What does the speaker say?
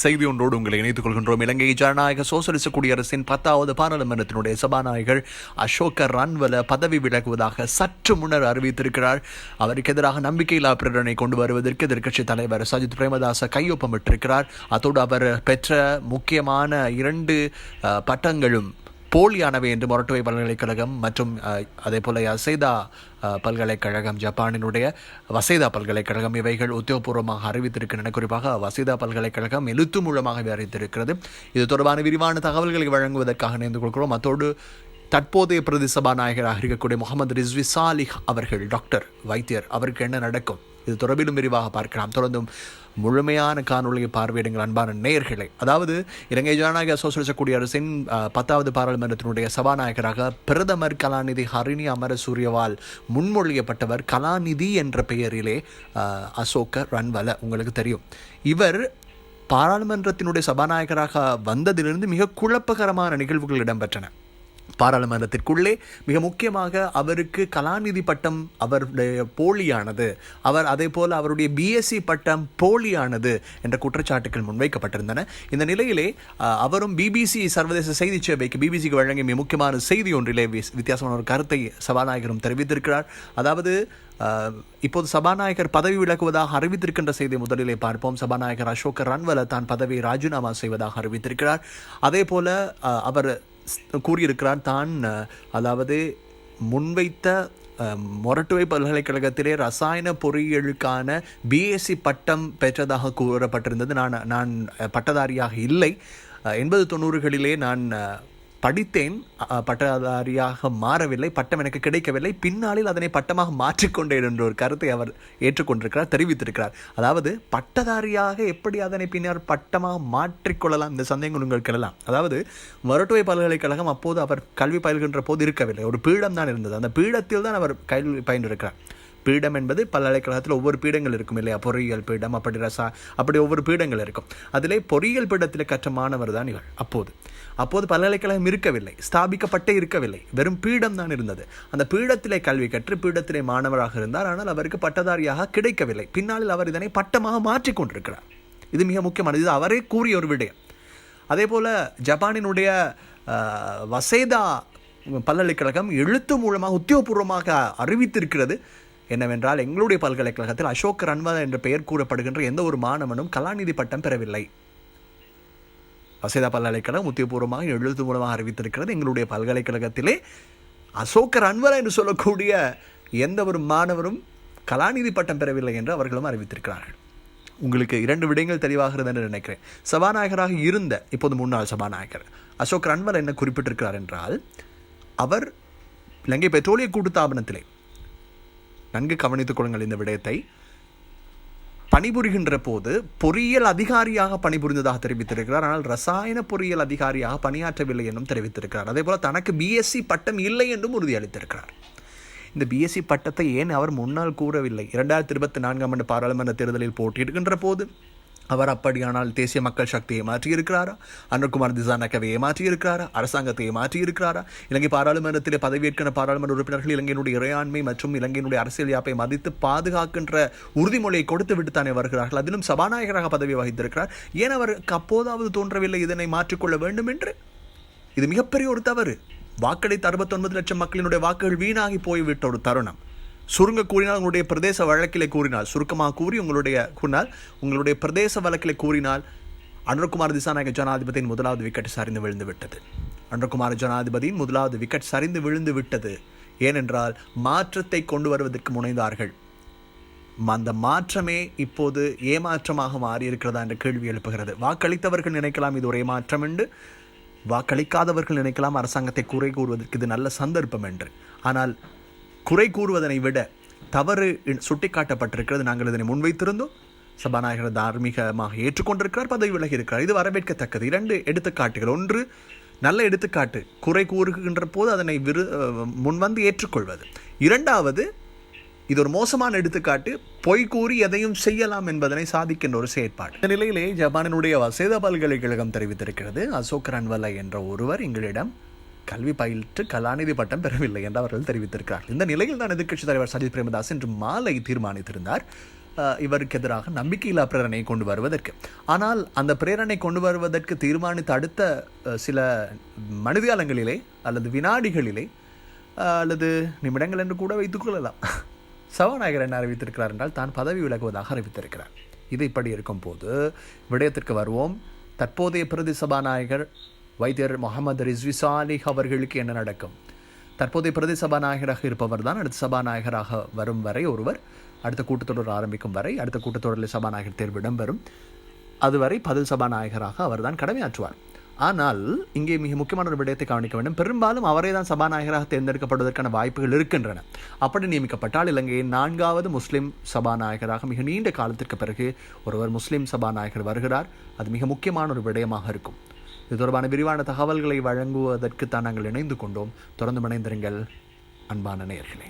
செய்தி ஒன்றோடு உங்களை இணைத்துக் கொள்கின்றோம். இலங்கை ஜனநாயக சோசலிச குடியரசின் பத்தாவது பாராளுமன்றத்தினுடைய சபாநாயகர் அசோக ரன்வல பதவி விலகுவதாக சற்று முன்னர் அறிவித்திருக்கிறார். அவருக்கு எதிராக நம்பிக்கையில்லா பிரேரணை கொண்டு வருவதற்கு எதிர்க்கட்சி தலைவர் சஜித் பிரேமதாச கையொப்பமிட்டிருக்கிறார். அத்தோடு அவர் பெற்ற முக்கியமான இரண்டு பட்டங்களும் போலியானவை என்று மொரட்டுவை பல்கலைக்கழகம் மற்றும் அதே போல அசைதா பல்கலைக்கழகம் ஜப்பானினுடைய வசைதா பல்கலைக்கழகம் இவைகள் உத்தியோகபூர்வமாக அறிவித்திருக்கின்றன. குறிப்பாக வசைதா பல்கலைக்கழகம் எழுத்து மூலமாக அறிவித்திருக்கிறது. இது தொடர்பான விரிவான தகவல்களை வழங்குவதற்காக இணைந்து கொள்கிறோம். அத்தோடு தற்போதைய பிரதி சபாநாயகராக இருக்கக்கூடிய முகமது ரிஸ்வி சாலிஹ் அவர்கள் டாக்டர் வைத்தியர் அவருக்கு என்ன நடக்கும்? இது தொடர்பிலும் விரிவாக பார்க்கலாம். தொடர்ந்தும் முழுமையான காணொலியை பார்வையிடுங்கள் அன்பான நேயர்களே. அதாவது இலங்கை ஜனநாயக சோசலிச குடியரசின் பத்தாவது பாராளுமன்றத்தினுடைய சபாநாயகராக பிரதமர் கலாநிதி ஹரிணி அமர சூரியவால் முன்மொழியப்பட்டவர் கலாநிதி என்ற பெயரிலே அசோக ரன்வல உங்களுக்கு தெரியும். இவர் பாராளுமன்றத்தினுடைய சபாநாயகராக வந்ததிலிருந்து மிக குழப்பகரமான நிகழ்வுகள் இடம்பெற்றன. பாராளுமன்றத்திற்குள்ளே மிக முக்கியமாக அவருக்கு கலாநிதி பட்டம் அவருடைய போலியானது. அவர் அதே போல் அவருடைய பிஎஸ்சி பட்டம் போலியானது என்ற குற்றச்சாட்டுகள் முன்வைக்கப்பட்டிருந்தன. இந்த நிலையிலே அவரும் பிபிசி சர்வதேச செய்தி சேவைக்கு பிபிசிக்கு வழங்கிய மிக முக்கியமான செய்தி ஒன்றிலே வித்தியாசமான ஒரு கருத்தை சபாநாயகரும் தெரிவித்திருக்கிறார். அதாவது இப்போது சபாநாயகர் பதவி விலகுவதாக அறிவித்திருக்கின்ற செய்தி முதலிலே பார்ப்போம். சபாநாயகர் அசோக் ரன்வல தான் பதவியை ராஜினாமா செய்வதாக அறிவித்திருக்கிறார். அதே போல அவர் கூறியிருக்கிறார். தான் அதாவது முன்வைத்த மொரட்டுவை பல்கலைக்கழகத்திலே ரசாயன பொறியியலுக்கான பிஎஸ்சி பட்டம் பெற்றதாக கூறப்பட்டிருந்தது. நான் நான் பட்டதாரியாக இல்லை. எண்பது தொண்ணூறுகளிலே நான் படித்தேன் பட்டதாரியாக மாறவில்லை பட்டம் எனக்கு கிடைக்கவில்லை. பின்னாளில் அதனை பட்டமாக மாற்றிக்கொண்டேன் என்ற ஒரு கருத்தை அவர் ஏற்றுக்கொண்டிருக்கிறார் தெரிவித்திருக்கிறார். அதாவது பட்டதாரியாக எப்படி அதனை பின்னர் பட்டமாக மாற்றிக்கொள்ளலாம்? இந்த சந்தேகங்கள் உங்களுக்கு எழலாம் அதாவது மருத்துவ பல்கலைக்கழகம் அப்போது அவர் கல்வி பயில்கின்ற போது இருக்கவில்லை. ஒரு பீடம் தான் இருந்தது. அந்த பீடத்தில் தான் அவர் கல்வி பயின்றிருக்கிறார். பீடம் என்பது பல்கலைக்கழகத்தில் ஒவ்வொரு பீடங்கள் இருக்கும் இல்லையா? பொறியியல் பீடம் அப்படி ரசா அப்படி ஒவ்வொரு பீடங்கள் இருக்கும். அதிலே பொறியியல் பீடத்தில் கற்ற மாணவர் தான் இவர் அப்போது. அப்போது பல்கலைக்கழகம் இருக்கவில்லை ஸ்தாபிக்கப்பட்டே இருக்கவில்லை. வெறும் பீடம் தான் இருந்தது. அந்த பீடத்திலே கல்வி கற்று பீடத்திலே மாணவராக இருந்தார். ஆனால் அவருக்கு பட்டதாரியாக கிடைக்கவில்லை. பின்னாளில் அவர் இதனை பட்டமாக மாற்றிக் கொண்டிருக்கிறார். இது மிக முக்கியமானது. இது அவரே கூறிய ஒரு விடயம். அதே போல ஜப்பானினுடைய வசேதா பல்கலைக்கழகம் எழுத்து மூலமாக உத்தியோகபூர்வமாக அறிவித்திருக்கிறது. என்னவென்றால் எங்களுடைய பல்கலைக்கழகத்தில் அசோக் ரன்வா என்ற பெயர் கூறப்படுகின்ற எந்த ஒரு மாணவனும் கலாநிதி பட்டம் பெறவில்லை. வசதா பல்கலைக்கழகம் உத்தியபூர்வமாக எழுத்து மூலமாக அறிவித்திருக்கிறது. எங்களுடைய பல்கலைக்கழகத்திலே அசோக் ரன்வரா என்று சொல்லக்கூடிய எந்த ஒரு மாணவரும் கலாநிதி பட்டம் பெறவில்லை என்று அவர்களும் அறிவித்திருக்கிறார்கள். உங்களுக்கு இரண்டு விடயங்கள் தெளிவாகிறது என்று நினைக்கிறேன். சபாநாயகராக இருந்த இப்போது முன்னாள் சபாநாயகர் அசோக் ரன்வர் என்ன குறிப்பிட்டிருக்கிறார் என்றால் அவர் இலங்கை பெட்ரோலிய கூட்டுத்தாபனத்திலே நன்கு கவனித்துக் கொள்ளுங்கள் இந்த விடயத்தை. பணிபுரிகின்ற போது பொறியியல் அதிகாரியாக பணிபுரிந்ததாக தெரிவித்திருக்கிறார். ஆனால் ரசாயன பொறியியல் அதிகாரியாக பணியாற்றவில்லை என்றும் தெரிவித்திருக்கிறார். அதே போல தனக்கு பிஎஸ்சி பட்டம் இல்லை என்றும் உறுதியளித்திருக்கிறார். இந்த பிஎஸ்சி பட்டத்தை ஏன் அவர் முன்னால் கூறவில்லை? இரண்டாயிரத்தி இருபத்தி நான்காம் ஆண்டு பாராளுமன்ற தேர்தலில் போட்டியிடுகின்ற போது அவர் அப்படியானால் தேசிய மக்கள் சக்தியை மாற்றியிருக்கிறாரா? அனுர்குமார் திசானக்கவை ஏமாற்றியிருக்கிறாரா? அரசாங்கத்தை ஏமாற்றியிருக்கிறாரா? இலங்கை பாராளுமன்றத்தில் பதவியேற்கிற பாராளுமன்ற உறுப்பினர்கள் இலங்கையினுடைய இறையாண்மை மற்றும் இலங்கையினுடைய அரசியல் யாப்பை மதித்து பாதுகாக்கின்ற உறுதிமொழியை கொடுத்து விட்டுத்தானே வருகிறார்கள். அதிலும் சபாநாயகராக பதவி வகித்திருக்கிறார். ஏன் அவருக்கு அப்போதாவது தோன்றவில்லை இதனை மாற்றிக்கொள்ள வேண்டும் என்று இது மிகப்பெரிய ஒரு தவறு. வாக்களித்த அறுபத்தொன்பது லட்சம் மக்களினுடைய வாக்குகள் வீணாகி போய்விட்ட ஒரு தருணம். சுருங்க கூறினால் உங்களுடைய பிரதேச வழக்கிலே கூறினால் சுருக்கமாக கூறி உங்களுடைய கூறினால் உங்களுடைய பிரதேச வழக்கிலே கூறினால் அனுர்குமார் திசாநாயக ஜனாதிபதியின் முதலாவது விக்கெட் சரிந்து விழுந்து விட்டது. அனுர்குமார் ஜனாதிபதியின் முதலாவது விக்கெட் சரிந்து விழுந்து விட்டது. ஏனென்றால் மாற்றத்தை கொண்டு வருவதற்கு முனைந்தார்கள். அந்த மாற்றமே இப்போது ஏமாற்றமாக மாறியிருக்கிறதா என்ற கேள்வி எழுப்புகிறது. வாக்களித்தவர்கள் நினைக்கலாம் இது ஒரே மாற்றம் என்று. வாக்களிக்காதவர்கள் நினைக்கலாம் அரசாங்கத்தை குறை கூறுவதற்கு இது நல்ல சந்தர்ப்பம் என்று. ஆனால் குறை கூறுவதனை விட தவறு சுட்டிக்காட்டப்பட்டிருக்கிறது. நாங்கள் இதனை முன்வைத்திருந்தோம். சபாநாயகர் தார்மீகமாக ஏற்றுக்கொண்டிருக்கிறார். பதவி விலகி இருக்கிறார். இது வரவேற்கத்தக்கது. இரண்டு எடுத்துக்காட்டுகள். ஒன்று நல்ல எடுத்துக்காட்டு. குறை கூறுகின்ற போது அதனை விரு முன்வந்து ஏற்றுக்கொள்வது. இரண்டாவது இது ஒரு மோசமான எடுத்துக்காட்டு. பொய் கூறி எதையும் செய்யலாம் என்பதனை சாதிக்கின்ற ஒரு செயற்பாடு. இந்த நிலையிலே ஜப்பானினுடைய வசேத பல்கலைக்கழகம் தெரிவித்திருக்கிறது. அசோக் ரன்வலை என்ற ஒருவர் எங்களிடம் கல்வி பயிற்று கலாநிதி பட்டம் பெறவில்லை என்று அவர்கள் தெரிவித்திருக்கிறார் இந்த நிலையில் தான் எதிர்க்கட்சித் தலைவர் சஜித் பிரேமதாஸ் இன்று மாலை தீர்மானித்திருந்தார். இவருக்கு எதிராக நம்பிக்கையில்லா பிரேரணையை கொண்டு வருவதற்கு. ஆனால் அந்த பிரேரணை கொண்டு வருவதற்கு தீர்மானித்த அடுத்த சில மனிதகாலங்களிலே அல்லது வினாடிகளிலே அல்லது நிமிடங்கள் என்று கூட வைத்துக்கொள்ளலாம் சபாநாயகர் என்ன அறிவித்திருக்கிறார் என்றால் தான் பதவி விலகுவதாக அறிவித்திருக்கிறார். இது இப்படி இருக்கும் போது விடயத்திற்கு வருவோம். தற்போதைய பிரதி சபாநாயகர் வைத்தியர் முகமது ரிஸ்வி சாலிஹ் அவர்களுக்கு என்ன நடக்கும்? தற்போதைய பிரதி சபாநாயகராக இருப்பவர் தான் அடுத்த சபாநாயகராக வரும் வரை ஒருவர் அடுத்த கூட்டத்தொடர் ஆரம்பிக்கும் வரை அடுத்த கூட்டத்தொடரில் சபாநாயகர் தேர்வு இடம்பெறும். அதுவரை பதில் சபாநாயகராக அவர்தான் கடமையாற்றுவார். ஆனால் இங்கே மிக முக்கியமான ஒரு விடயத்தை கவனிக்க வேண்டும். பெரும்பாலும் அவரே தான் சபாநாயகராக தேர்ந்தெடுக்கப்படுவதற்கான வாய்ப்புகள் இருக்கின்றன. அப்படி நியமிக்கப்பட்டால் இலங்கையின் நான்காவது முஸ்லிம் சபாநாயகராக மிக நீண்ட காலத்திற்கு பிறகு ஒருவர் முஸ்லிம் சபாநாயகர் வருகிறார். அது மிக முக்கியமான ஒரு விடயமாக இருக்கும். இது தொடர்பான விரிவான தகவல்களை வழங்குவதற்கு தான் நாங்கள் இணைந்து கொண்டோம். தொடர்ந்து இணைந்திருங்கள் அன்பான நேயர்களே.